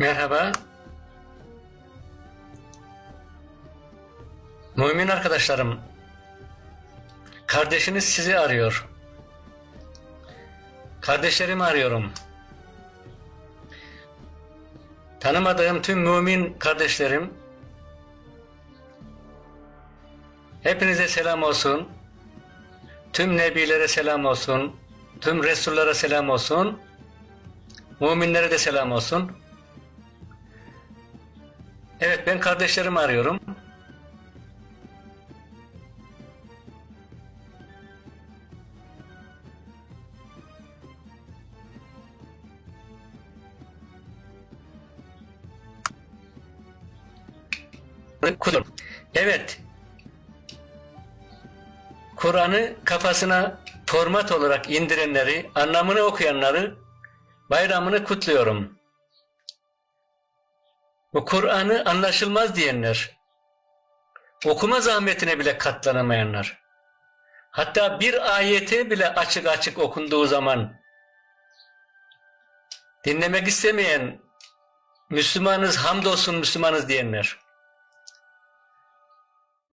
Merhaba. Mümin arkadaşlarım, kardeşiniz sizi arıyor. Kardeşlerimi arıyorum. Tanımadığım tüm mümin kardeşlerim, hepinize selam olsun. Tüm nebilere selam olsun. Tüm resullara selam olsun. Müminlere de selam olsun. Evet ben kardeşlerimi arıyorum. Kur- Evet. Kur'an'ı kafasına format olarak indirenleri, anlamını okuyanları bayramını kutluyorum. Bu Kur'an'ı anlaşılmaz diyenler, okuma zahmetine bile katlanamayanlar, hatta bir ayeti bile açık açık okunduğu zaman dinlemek istemeyen Müslümanız, hamdolsun Müslümanız diyenler,